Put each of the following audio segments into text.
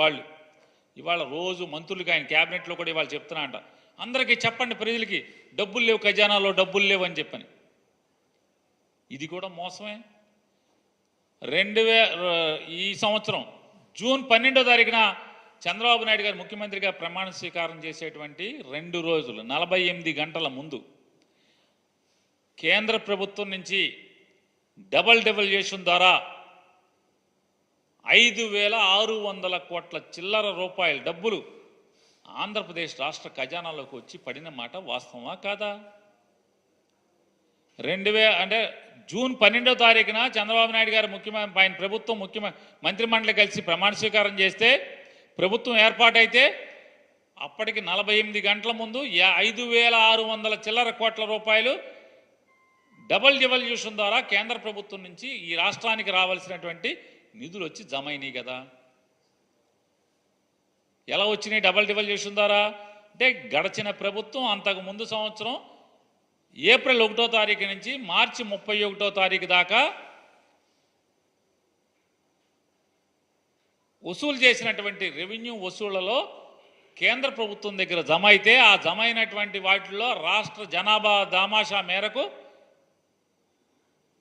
వాళ్ళు. ఇవాళ రోజు మంత్రులకి ఆయన క్యాబినెట్లో కూడా ఇవాళ చెప్తున్నా అంట. అందరికీ చెప్పండి ప్రజలకి డబ్బులు లేవు ఖజానాలో డబ్బులు లేవు అని చెప్పని. ఇది కూడా మోసమే. రెండు ఈ సంవత్సరం జూన్ పన్నెండో తారీఖున చంద్రబాబు నాయుడు గారు ముఖ్యమంత్రిగా ప్రమాణ స్వీకారం చేసేటువంటి రెండు రోజులు నలభై ఎనిమిది గంటల ముందు. కేంద్ర ప్రభుత్వం నుంచి డబల్ డెవల్యూషన్ ద్వారా ఐదు వేల ఆరు వందల కోట్ల చిల్లర రూపాయల డబ్బులు ఆంధ్రప్రదేశ్ రాష్ట్ర ఖజానాలోకి వచ్చి పడిన మాట వాస్తవమా కాదా? రెండు వే అంటే జూన్ పన్నెండో తారీఖున చంద్రబాబు నాయుడు గారు ముఖ్యమంత్రి ఆయన ప్రభుత్వం ముఖ్యమ మంత్రిమండలి కలిసి ప్రమాణ స్వీకారం చేస్తే ప్రభుత్వం ఏర్పాటైతే అప్పటికి నలభై ఎనిమిది గంటల ముందు యా- ఐదు వేల ఆరు వందల చిల్లర కోట్ల రూపాయలు డబల్ డివల్యూషన్ ద్వారా కేంద్ర ప్రభుత్వం నుంచి ఈ రాష్ట్రానికి రావాల్సినటువంటి నిధులు వచ్చి జమ అయినాయి కదా ఎలా వచ్చినాయి? డబల్ డివల్యూషన్ ద్వారా అంటే గడచిన ప్రభుత్వం అంతకు ముందు సంవత్సరం ఏప్రిల్ ఒకటో తారీఖు నుంచి మార్చి ముప్పై ఒకటో తారీఖు దాకా వసూలు చేసినటువంటి రెవెన్యూ వసూళ్ళలో కేంద్ర ప్రభుత్వం దగ్గర జమ అయితే ఆ జమ అయినటువంటి వాటిల్లో రాష్ట్ర జనాభా దామాషా మేరకు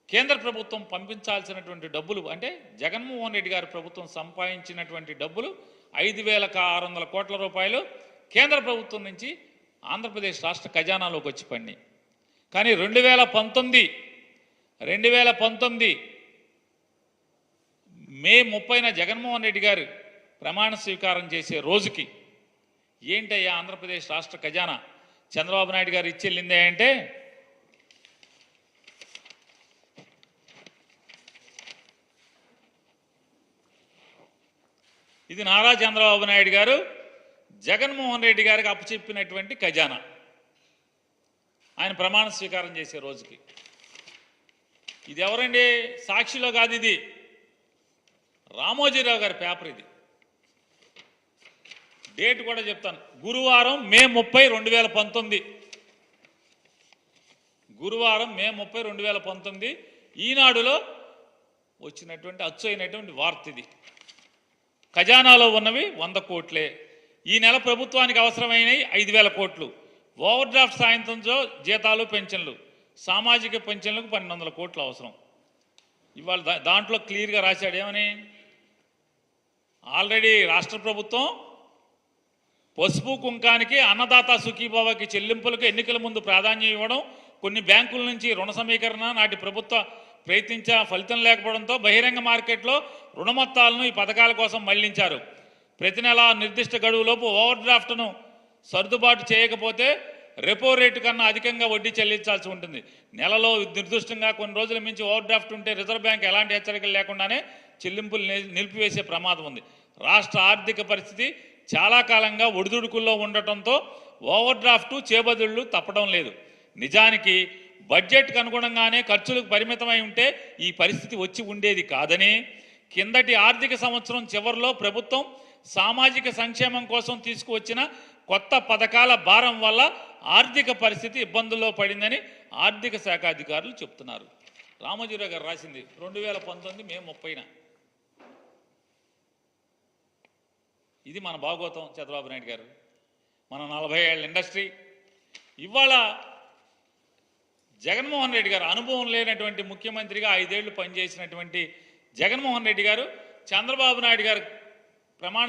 కేంద్ర ప్రభుత్వం పంపించాల్సినటువంటి డబ్బులు అంటే జగన్మోహన్ రెడ్డి గారి ప్రభుత్వం సంపాదించినటువంటి డబ్బులు ఐదు వేల ఆరు వందల కోట్ల రూపాయలు కేంద్ర ప్రభుత్వం నుంచి ఆంధ్రప్రదేశ్ రాష్ట్ర ఖజానాలోకి వచ్చి పడినాయి. కానీ రెండు వేల పంతొమ్మిది రెండు వేల పంతొమ్మిది మే ముప్పైన జగన్మోహన్ రెడ్డి గారు ప్రమాణ స్వీకారం చేసే రోజుకి ఏంటయ్యా ఆంధ్రప్రదేశ్ రాష్ట్ర ఖజానా? చంద్రబాబు నాయుడు గారు ఇచ్చెళ్ళిందే అంటే ఇది నారా చంద్రబాబు నాయుడు గారు జగన్మోహన్ రెడ్డి గారికి అప్పచెప్పినటువంటి ఖజానా. ఆయన ప్రమాణ స్వీకారం చేసే రోజుకి. ఇది ఎవరండి? సాక్షిలో కాదు ఇది. రామోజీరావు గారి పేపర్ ఇది. డేట్ కూడా చెప్తాను. గురువారం మే ముప్పై రెండు వేల పంతొమ్మిది. గురువారం మే ముప్పై రెండు వేల పంతొమ్మిది. ఈనాడులో వచ్చినటువంటి అచ్చు అయినటువంటి వార్త ఇది. ఖజానాలో ఉన్నవి వంద కోట్లే. ఈ నెల ప్రభుత్వానికి అవసరమైనవి ఐదు వేల కోట్లు. ఓవర్ డ్రాఫ్ట్ సాయంత్రంతో జీతాలు పెన్షన్లు. సామాజిక పెన్షన్లకు పన్నెండు వందల కోట్లు అవసరం. ఇవాళ దా- దాంట్లో క్లియర్గా రాశాడు ఏమని? ఆల్రెడీ రాష్ట్ర ప్రభుత్వం పసుపు కుంకానికి అన్నదాత సుఖీభావకి చెల్లింపులకు ఎన్నికల ముందు ప్రాధాన్యం ఇవ్వడం కొన్ని బ్యాంకుల నుంచి రుణ సమీకరణ నాటి ప్రభుత్వ ప్రయత్నించా ఫలితం లేకపోవడంతో బహిరంగ మార్కెట్లో రుణమొత్తాలను ఈ పథకాల కోసం మళ్ళించారు. ప్రతి నెల నిర్దిష్ట గడువులోపు ఓవర్ డ్రాఫ్ట్ను సర్దుబాటు చేయకపోతే రెపో రేటు కన్నా అధికంగా వడ్డీ చెల్లించాల్సి ఉంటుంది. నెలలో నిర్దిష్టంగా కొన్ని రోజుల మించి ఓవర్ డ్రాఫ్ట్ ఉంటే రిజర్వ్ బ్యాంక్ ఎలాంటి హెచ్చరికలు లేకుండానే చెల్లింపులు ని- నిలిపివేసే ప్రమాదం ఉంది. రాష్ట్ర ఆర్థిక పరిస్థితి చాలా కాలంగా ఒడిదుడుకుల్లో ఉండటంతో ఓవర్ డ్రాఫ్ట్ చేబదుళ్ళు తప్పడం లేదు. నిజానికి బడ్జెట్కు అనుగుణంగానే ఖర్చులకు పరిమితమై ఉంటే ఈ పరిస్థితి వచ్చి ఉండేది కాదని. కిందటి ఆర్థిక సంవత్సరం చివరిలో ప్రభుత్వం సామాజిక సంక్షేమం కోసం తీసుకువచ్చిన కొత్త పథకాల భారం వల్ల ఆర్థిక పరిస్థితి ఇబ్బందుల్లో పడిందని ఆర్థిక శాఖ అధికారులు చెప్తున్నారు. రామజీరావు గారు రాసింది రెండు వేల పంతొమ్మిది మే ముప్పైన. ఇది మన భాగవతం చంద్రబాబు నాయుడు గారు. మన నలభై ఏళ్ళ ఇండస్ట్రీ. ఇవాళ జగన్మోహన్ రెడ్డి గారు అనుభవం లేనటువంటి ముఖ్యమంత్రిగా ఐదేళ్ళు పనిచేసినటువంటి జగన్మోహన్ రెడ్డి గారు చంద్రబాబు నాయుడు గారు ప్రమాణ